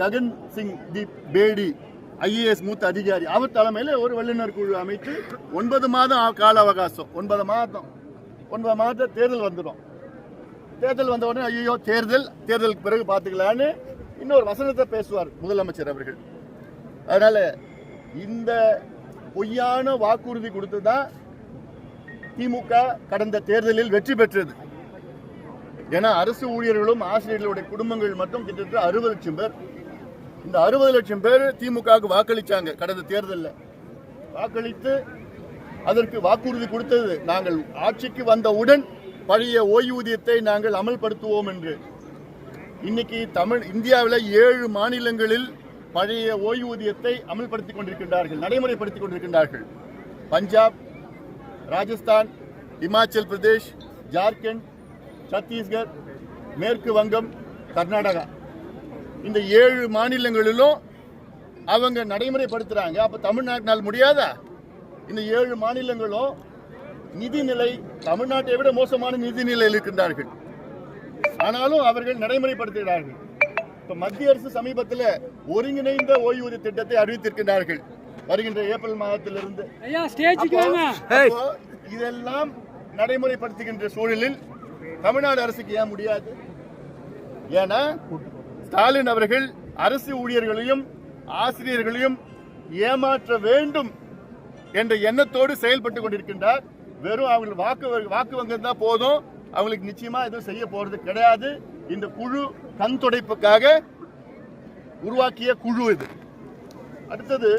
Gagan Singh Deep Bedi IAS மூத்த அதிகாரி. அவர் தலைமையில் ஒரு வல்லுநர் குழு அமைத்து ஒன்பது மாதம் கால அவகாசம். ஒன்பது மாதம். ஒன்பது மாதம் தேர்தல் வந்துடும். தேர்தல் வந்த உடனே ஐயோ தேர்தல் தேர்தலுக்கு பிறகு பார்த்துக்கலான்னு இன்னொரு வசனத்தை பேசுவார் முதலமைச்சர் அவர்கள். அதனால இந்த பொய்யான வாக்குறுதி கொடுத்து தான் திமுக கடந்த தேர்தலில் வெற்றி பெற்றது. ஏன்னா அரசு ஊழியர்களும் ஆசிரியர்களுடைய குடும்பங்கள் மட்டும் கிட்டத்தட்ட அறுபது லட்சம் பேர் இந்த அறுபது லட்சம் பேர் திமுகவுக்கு வாக்களிச்சாங்க கடந்த தேர்தலில். வாக்களித்து அதற்கு வாக்குறுதி கொடுத்தது நாங்கள். ஆட்சிக்கு வந்தவுடன் பழைய ஓய்வூதியத்தை நாங்கள் அமல்படுத்துவோம் என்று. இன்னைக்கு தமிழ் இந்தியாவில் ஏழு மாநிலங்களில் பழைய ஓய்வூதியத்தை அமல்படுத்திக் கொண்டிருக்கின்றார்கள் நடைமுறைப்படுத்திக் கொண்டிருக்கின்றார்கள். பஞ்சாப் ராஜஸ்தான் இமாச்சல் பிரதேஷ் ஜார்க்கண்ட் சத்தீஸ்கர் மேற்கு வங்கம் கர்நாடகா. இந்த ஏழு மாநிலங்களிலும் அவங்க நடைமுறைப்படுத்துறாங்க. அப்ப தமிழ்நாட்டினால் முடியாதா? இந்த ஏழு மாநிலங்களும் நிதிநிலை தமிழ்நாட்டை விட மோசமான நிதிநிலையில் இருக்கின்றார்கள். ஆனாலும் அவர்கள் நடைமுறைப்படுத்துகிறார்கள். இப்ப மத்திய அரசு சமீபத்தில் ஒருங்கிணைந்த ஓய்வூதிய திட்டத்தை அறிவித்திருக்கின்றார்கள். வருகின்ற ஏப்ரல் மாதத்திலிருந்து. இதெல்லாம் நடைமுறைப்படுத்துகின்ற சூழலில் தமிழ்நாடு அரசுக்கு ஏன் முடியாது? ஏன்னா ஸ்டாலின் அவர்கள் அரசு ஊழியர்களையும் ஆசிரியர்களையும் ஏமாற்ற வேண்டும் என்ற எண்ணத்தோடு செயல்பட்டு கொண்டிருக்கின்றார். வெறும் அவங்க வாக்கு வாக்கு வங்கம் போதும். அவங்களுக்கு நிச்சயமா எதுவும் செய்ய போறது கிடையாது. இந்த குழு கண் துடைப்புக்காக உருவாக்கிய குழு இது. அடுத்தது